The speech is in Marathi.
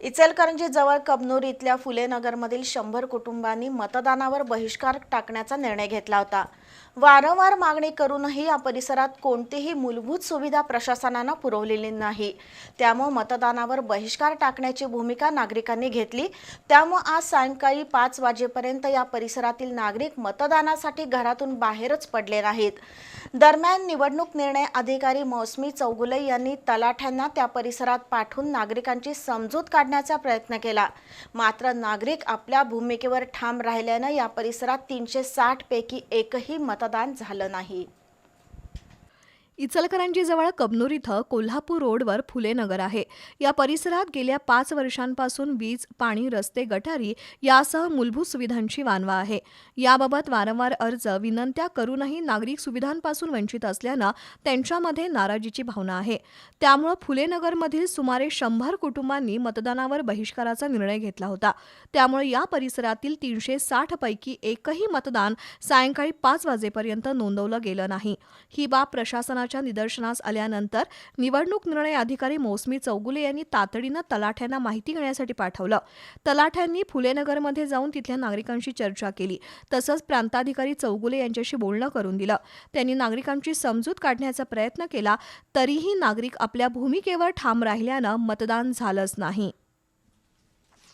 इचलकरंजी जवळ कबनूर इथल्या फुले नगरमधील शंभर कुटुंबांनी मतदानावर बहिष्कार टाकण्याचा निर्णय घेतला होता. वारंवार मागणी करूनही या परिसरात कोणतीही मूलभूत सुविधा प्रशासनानं पुरवलेली नाही. त्यामुळे मतदानावर बहिष्कार टाकण्याची भूमिका नागरिकांनी घेतली. त्यामुळे आज सायंकाळी पाच वाजेपर्यंत या परिसरातील नागरिक मतदानासाठी घरातून बाहेरच पडले नाहीत. दरम्यान निवडणूक निर्णय अधिकारी मौसमी चौगुले यांनी तलाठ्यांना त्या परिसरात पाठवून नागरिकांची समजूत काढण्याचा प्रयत्न केला. मात्र नागरिक आपल्या भूमिकेवर ठाम राहिल्यानं या परिसरात तीनशे साठ पैकी एकही मतदान झालं नाही. इचलकरंजीजवळ कबनूर इथं कोल्हापूर रोडवर फुले नगर आहे. या परिसरात गेल्या पाच वर्षांपासून वीज पाणी रस्ते गटारी यासह मूलभूत सुविधांची वानवा आहे. याबाबत वारंवार अर्ज विनंत्या करूनही नागरिक सुविधांपासून वंचित असल्यानं त्यांच्यामध्ये नाराजीची भावना आहे. त्यामुळं फुले नगरमधील सुमारे शंभर कुटुंबांनी मतदानावर बहिष्काराचा निर्णय घेतला होता. त्यामुळे या परिसरातील तीनशे साठ पैकी एकही मतदान सायंकाळी पाच वाजेपर्यंत नोंदवलं गेलं नाही. ही बाब प्रशासनाच्या निदर्शनास आल्यानंतर निवडणूक निर्णय अधिकारी मौसमी चौगुले यांनी तातडीनं तलाठ्यांना माहिती घेण्यासाठी पाठवलं. तलाठ्यांनी फुलेनगरमध्ये जाऊन तिथल्या नागरिकांशी चर्चा केली. तसंच प्रांताधिकारी चौगुले यांच्याशी बोलणं करून दिलं. त्यांनी नागरिकांची समजूत काढण्याचा प्रयत्न केला तरीही नागरिक आपल्या भूमिकेवर ठाम राहिल्यानं मतदान झालंच नाही.